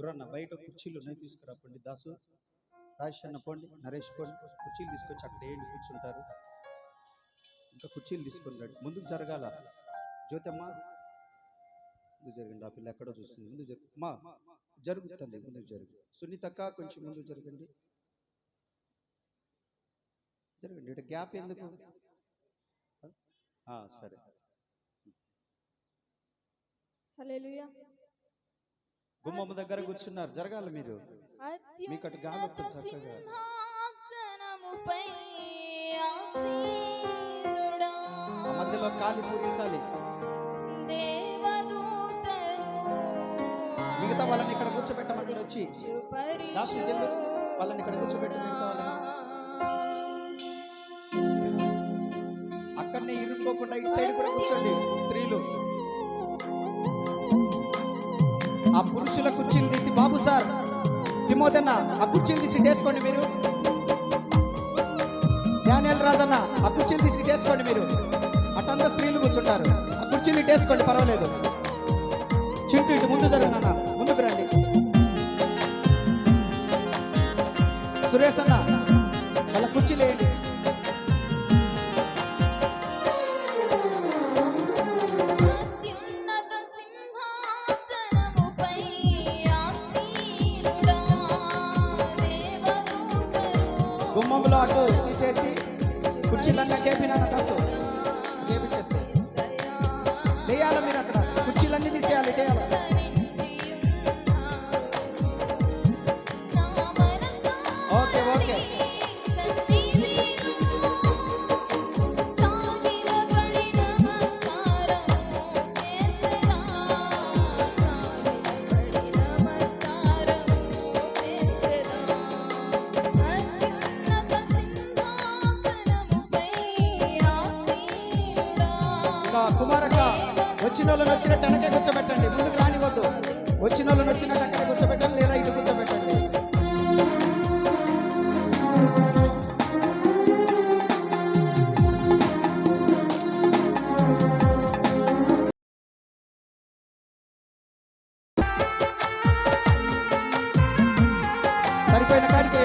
గురన్న బయట కుర్చీలు ఉన్నాయి తీసుకురాపండి దాసు. రాజేష్ అన్న పోండి నరేష్ పోండి. కుర్చీలు తీసుకొచ్చి అక్కడ ఏంటి కూర్చుంటారు? ఇంకా కుర్చీలు తీసుకొని రండి ముందుకు జరగాల. జ్యోతమ్మ ముందు జరగండి. ఆ పిల్ల ఎక్కడో చూస్తుంది. ముందు జరుగు. మా జరుగుతుంది ముందుకు జరుగు. సునీతక్క కొంచెం ముందుకు జరగండి. జరగండి. ఇటు గ్యాప్ ఎందుకు? సరే. హలో గుమ్మమ్మ దగ్గర కూర్చున్నారు. జరగాలి మీరు. మీకు అటు గాలి వస్తుంది చక్కగా. మధ్యలో కాలి పూరించాలి. మిగతా వాళ్ళని ఇక్కడ కూర్చోబెట్టమంటే వచ్చి దాసు వాళ్ళని ఇక్కడ కూర్చోబెట్టు మిగతా అక్కడనే ఇరుక్కోకుండా ఇటు సైడ్ కూడా కూర్చోండి స్త్రీలు. ఆ పురుషుల కుర్చీలు తీసి బాబు సార్ తిమోదన్న ఆ కుర్చీలు తీసి వేసుకోండి మీరు. డానియల్ రాజన్న ఆ కుర్చీలు తీసి వేసుకోండి మీరు. అటంతా స్త్రీలు కూర్చుంటారు. ఆ కుర్చీలు వేసుకోండి పర్వాలేదు. చింటూ ఇటు ముందు జరుగు నాన్న ముందుకు రండి. సురేష్ అన్న వాళ్ళ కుర్చీలు వేయండి. గుమ్మంలో అటు తీసేసి కుర్చీలన్నా కేపీ నాన్న కాసు వాళ్ళని వచ్చినట్టు వెనకే కూర్చోబెట్టండి. ముందుకు రానివద్దు వచ్చిన వాళ్ళని వచ్చినట్టు అక్కడే కూర్చోబెట్టండి లేదా ఇటు కూర్చోబెట్టండి. సరిపోయిన కాడికి